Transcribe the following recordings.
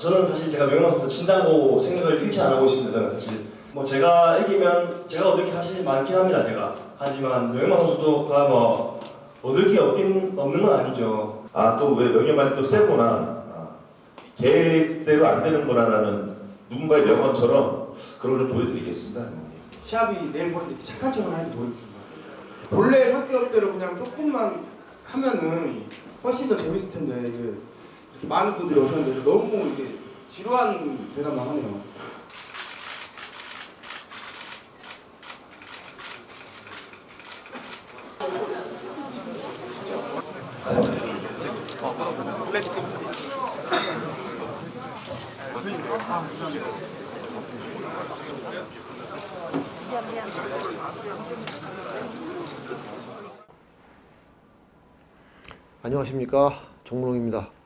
저는 사실 제가 명예만부터 친다고 생각을 일치 안 하고 있습니다. 저는 사실 뭐 제가 이기면 제가 얻을 게 사실 많긴 합니다. 제가 하지만 명예만 선수도가 뭐 얻을 게 없긴 없는 건 아니죠. 아 또 왜 명예만이 또 세구나 아, 계획대로 안 되는 거라는 누군가의 명언처럼 그런 걸좀 보여드리겠습니다. 시합이 내일 이렇게 착한 척을 하는지 모르겠습니다. 본래 성격대로 그냥 조금만 하면은 훨씬 더 재밌을 텐데 이게 이렇게 많은 분들이 오셨는데 너무 이게 지루한 대답만 하네요. 안녕하십니까 정문홍입니다.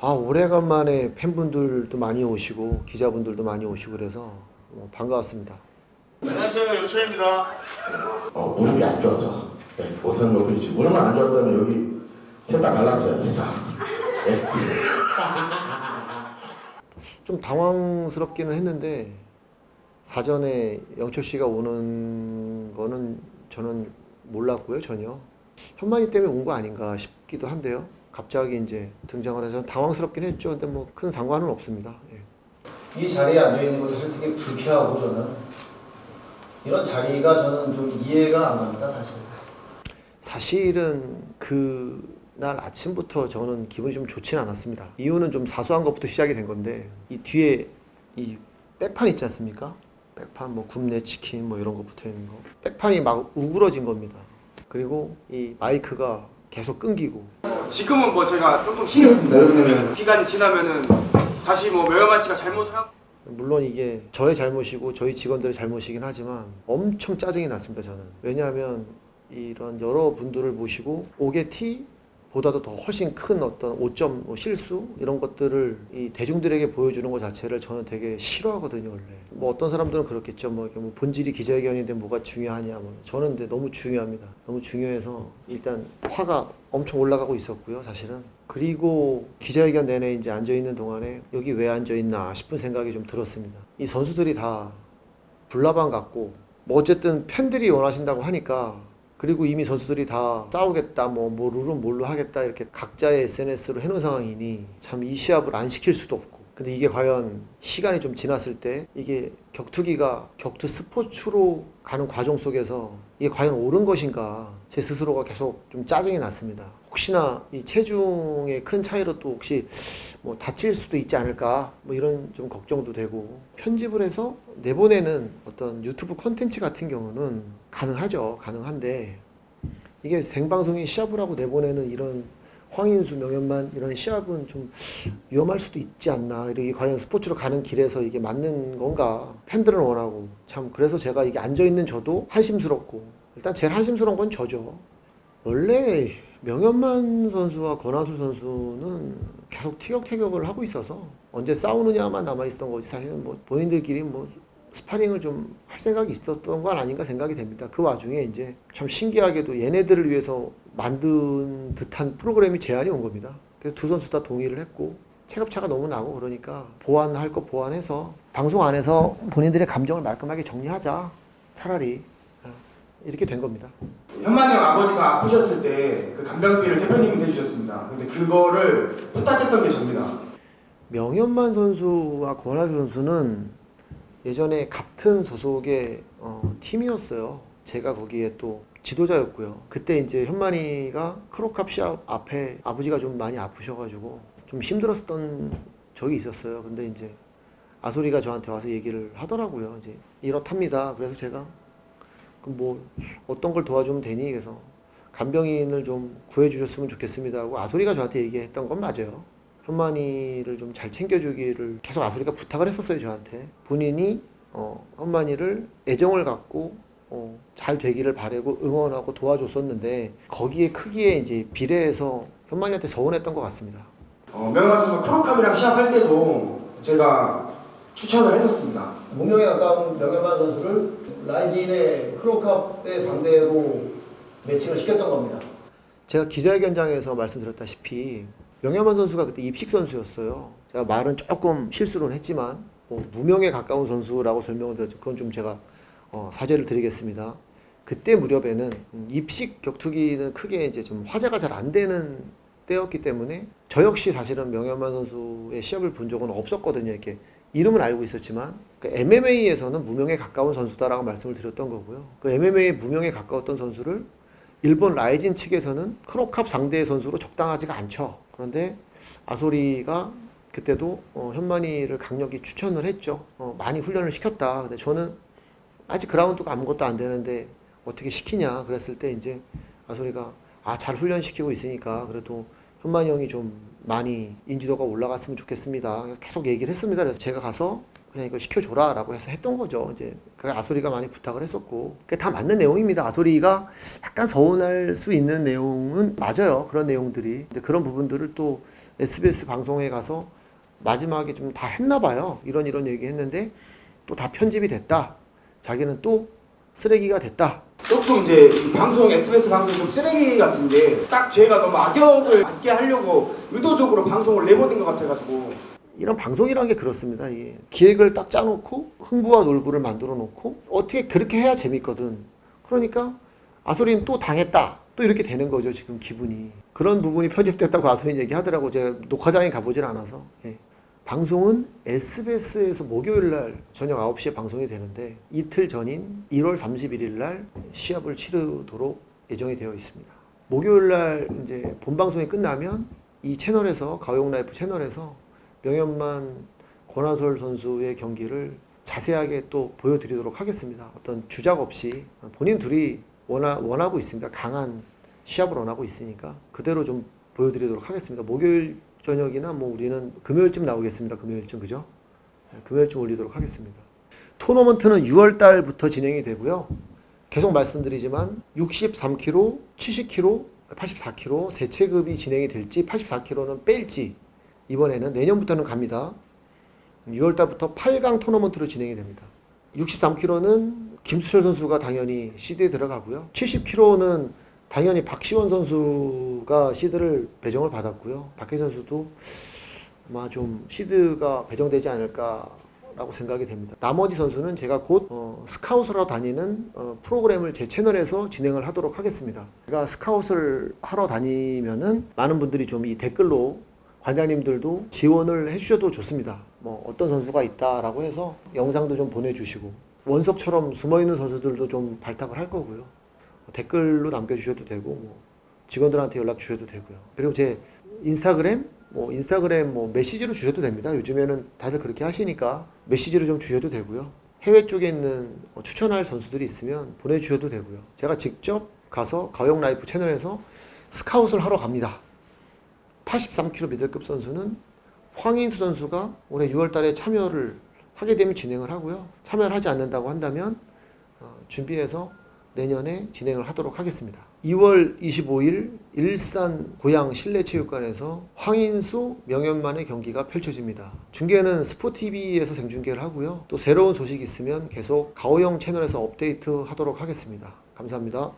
아 오래간만에 팬분들도 많이 오시고 기자분들도 많이 오시고 그래서 어, 반가웠습니다. 안녕하세요 요초입니다. 어, 무릎이 안 좋아서 네, 못하는 것뿐이지 무릎만 안 좋았다면 여기 셋다 갈랐어요 셋 다. 네. 좀 당황스럽기는 했는데 사전에 영철 씨가 오는 거는 저는 몰랐고요 전혀 현만이 때문에 온 거 아닌가 싶기도 한데요. 갑자기 이제 등장을 해서 당황스럽긴 했죠. 근데 뭐 큰 상관은 없습니다. 예. 이 자리에 앉아 있는 거 사실 되게 불쾌하고 저는 이런 자리가 저는 좀 이해가 안 갑니다 사실. 사실은 그 날 아침부터 저는 기분이 좀 좋지는 않았습니다. 이유는 좀 사소한 것부터 시작이 된 건데 이 뒤에 이 백판 있지 않습니까? 백판 뭐 굽네 치킨 뭐 이런 거 붙어 있는 거. 백판이 막 우그러진 겁니다. 그리고 이 마이크가 계속 끊기고 지금은 뭐 제가 조금 쉬겠습니다. 왜냐면 기간이 지나면은 다시 뭐 명예만 씨가 잘못을 하고 물론 이게 저의 잘못이고 저희 직원들의 잘못이긴 하지만 엄청 짜증이 났습니다 저는 왜냐하면 이런 여러 분들을 모시고 오게 티 보다도 더 훨씬 큰 어떤 5점 뭐 실수 이런 것들을 이 대중들에게 보여주는 것 자체를 저는 되게 싫어하거든요 원래. 뭐 어떤 사람들은 그렇겠죠. 뭐, 뭐 본질이 기자회견인데 뭐가 중요하냐. 뭐 저는 근데 너무 중요합니다. 너무 중요해서 일단 화가 엄청 올라가고 있었고요 사실은. 그리고 기자회견 내내 이제 앉아 있는 동안에 여기 왜 앉아 있나 싶은 생각이 좀 들었습니다. 이 선수들이 다 불나방 같고 뭐 어쨌든 팬들이 원하신다고 하니까 그리고 이미 선수들이 다 싸우겠다 뭐, 뭐 룰은 뭘로 하겠다 이렇게 각자의 SNS로 해놓은 상황이니 참 이 시합을 안 시킬 수도 없고. 근데 이게 과연 시간이 좀 지났을 때 이게 격투기가 격투 스포츠로 가는 과정 속에서 이게 과연 옳은 것인가? 제 스스로가 계속 좀 짜증이 났습니다. 혹시나 이 체중의 큰 차이로 또 혹시 뭐 다칠 수도 있지 않을까? 뭐 이런 좀 걱정도 되고. 편집을 해서 내보내는 어떤 유튜브 콘텐츠 같은 경우는 가능하죠. 가능한데 이게 생방송에 시합을 하고 내보내는 이런 황인수 명현만 이런 시합은 좀 위험할 수도 있지 않나. 이게 과연 스포츠로 가는 길에서 이게 맞는 건가? 팬들은 원하고. 참 그래서 제가 이게 앉아 있는 저도 한심스럽고. 일단 제일 한심스러운 건 저죠. 원래 명현만 선수와 권하수 선수는 계속 티격태격을 하고 있어서 언제 싸우느냐만 남아 있었던 거지. 사실은 뭐 본인들끼리 뭐 스파링을 좀 할 생각이 있었던 건 아닌가 생각이 됩니다. 그 와중에 이제 참 신기하게도 얘네들을 위해서 만든 듯한 프로그램이 제안이 온 겁니다. 그래서 두 선수 다 동의를 했고 체급차가 너무 나고 그러니까 보완할 거 보완해서 방송 안에서 본인들의 감정을 말끔하게 정리하자 차라리 어, 이렇게 된 겁니다. 현만이 형 아버지가 아프셨을 때그 간병비를 대표님이 대주셨습니다. 근데 그거를 부탁했던 게 접니다. 명현만 선수와 권하수 선수는 예전에 같은 소속의 어, 팀이었어요. 제가 거기에 또 지도자였고요. 그때 이제 현만이가 크로캅 시합 앞에 아버지가 좀 많이 아프셔가지고 좀 힘들었던 적이 있었어요. 근데 이제 아소리가 저한테 와서 얘기를 하더라고요. 이제 이렇답니다. 그래서 제가 뭐 어떤 걸 도와주면 되니? 그래서 간병인을 좀 구해주셨으면 좋겠습니다 하고 아소리가 저한테 얘기했던 건 맞아요. 현만이를 좀 잘 챙겨주기를 계속 아소리가 부탁을 했었어요 저한테 본인이 어, 현만이를 애정을 갖고 어, 잘 되기를 바라고 응원하고 도와줬었는데 거기에 크기에 이제 비례해서 현만이한테 서운했던 것 같습니다. 어, 명예만 선수 크로캅이랑 시합할 때도 제가 추천을 했었습니다. 무명에 가까운 명예만 선수를 라이진의 크로캅의 상대로 매칭을 시켰던 겁니다. 제가 기자회견장에서 말씀드렸다시피 명예만 선수가 그때 입식 선수였어요. 제가 말은 조금 실수는 했지만 뭐 무명에 가까운 선수라고 설명을 드렸죠. 그건 좀 제가 어, 사죄를 드리겠습니다. 그때 무렵에는 음, 입식 격투기는 크게 이제 좀 화제가 잘 안 되는 때였기 때문에 저 역시 사실은 명예만 선수의 시합을 본 적은 없었거든요. 이렇게 이름은 알고 있었지만 그 MMA에서는 무명에 가까운 선수다라고 말씀을 드렸던 거고요. 그 MMA 무명에 가까웠던 선수를 일본 라이진 측에서는 크로캅 상대 선수로 적당하지가 않죠. 그런데 아소리가 그때도 어, 현만이를 강력히 추천을 했죠. 어, 많이 훈련을 시켰다. 근데 저는 아직 그라운드가 아무것도 안 되는데 어떻게 시키냐 그랬을 때 이제 아소리가 아 잘 훈련시키고 있으니까 그래도 현만이 형이 좀 많이 인지도가 올라갔으면 좋겠습니다. 계속 얘기를 했습니다. 그래서 제가 가서 그냥 이거 시켜줘라 라고 해서 했던 거죠. 이제 그 아소리가 많이 부탁을 했었고 그게 다 맞는 내용입니다. 아소리가 약간 서운할 수 있는 내용은 맞아요. 그런 내용들이. 근데 그런 부분들을 또 SBS 방송에 가서 마지막에 좀 다 했나 봐요. 이런 이런 얘기 했는데 또 다 편집이 됐다. 자기는 또 쓰레기가 됐다. 조금 이제 이 방송 SBS 방송 좀 쓰레기 같은데 딱 제가 너무 악역을 맡게 하려고 의도적으로 방송을 내보낸 것 같아가지고 이런 방송이라는 게 그렇습니다. 이게 기획을 딱 짜놓고 흥부와 놀부를 만들어 놓고 어떻게 그렇게 해야 재밌거든. 그러니까 아소리는 또 당했다. 또 이렇게 되는 거죠. 지금 기분이. 그런 부분이 편집됐다고 아소리는 얘기하더라고. 제가 녹화장에 가보질 않아서. 예. 방송은 SBS에서 목요일 날 저녁 9시에 방송이 되는데 이틀 전인 1월 31일 날 시합을 치르도록 예정이 되어 있습니다. 목요일 날 이제 본 방송이 끝나면 이 채널에서 가용 라이프 채널에서 명현만 권하솔 선수의 경기를 자세하게 또 보여드리도록 하겠습니다. 어떤 주작 없이 본인 둘이 원하, 원하고 있습니다. 강한 시합을 원하고 있으니까 그대로 좀 보여드리도록 하겠습니다. 목요일 저녁이나 뭐 우리는 금요일쯤 나오겠습니다. 금요일쯤 그죠? 네, 금요일쯤 올리도록 하겠습니다. 토너먼트는 6월 달부터 진행이 되고요. 계속 말씀드리지만 63kg, 70kg, 84kg 세 체급이 진행이 될지 84kg는 뺄지 이번에는 내년부터는 갑니다. 6월 달부터 8강 토너먼트로 진행이 됩니다. 63kg는 김수철 선수가 당연히 시드에 들어가고요. 70kg는 당연히 박시원 선수가 시드를 배정을 받았고요. 박혜 선수도 아마 좀 시드가 배정되지 않을까라고 생각이 됩니다. 나머지 선수는 제가 곧 어, 스카웃을 다니는 어, 프로그램을 제 채널에서 진행을 하도록 하겠습니다. 제가 스카웃을 하러 다니면은 많은 분들이 좀 이 댓글로 관장님들도 지원을 해주셔도 좋습니다. 뭐 어떤 선수가 있다라고 해서 영상도 좀 보내주시고 원석처럼 숨어있는 선수들도 좀 발탁을 할 거고요. 댓글로 남겨주셔도 되고 뭐 직원들한테 연락 주셔도 되고요. 그리고 제 인스타그램 뭐 인스타그램 뭐 메시지로 주셔도 됩니다. 요즘에는 다들 그렇게 하시니까 메시지로 좀 주셔도 되고요. 해외 쪽에 있는 뭐 추천할 선수들이 있으면 보내주셔도 되고요. 제가 직접 가서 가용 라이프 채널에서 스카웃을 하러 갑니다. 83kg 미들급 선수는 황인수 선수가 올해 6월 달에 참여를 하게 되면 진행을 하고요. 참여를 하지 않는다고 한다면 어, 준비해서 내년에 진행을 하도록 하겠습니다. 2월 25일 일산 고양 실내체육관에서 황인수 명현만의 경기가 펼쳐집니다. 중계는 스포티비에서 생중계를 하고요. 또 새로운 소식 있으면 계속 가오영 채널에서 업데이트 하도록 하겠습니다. 감사합니다.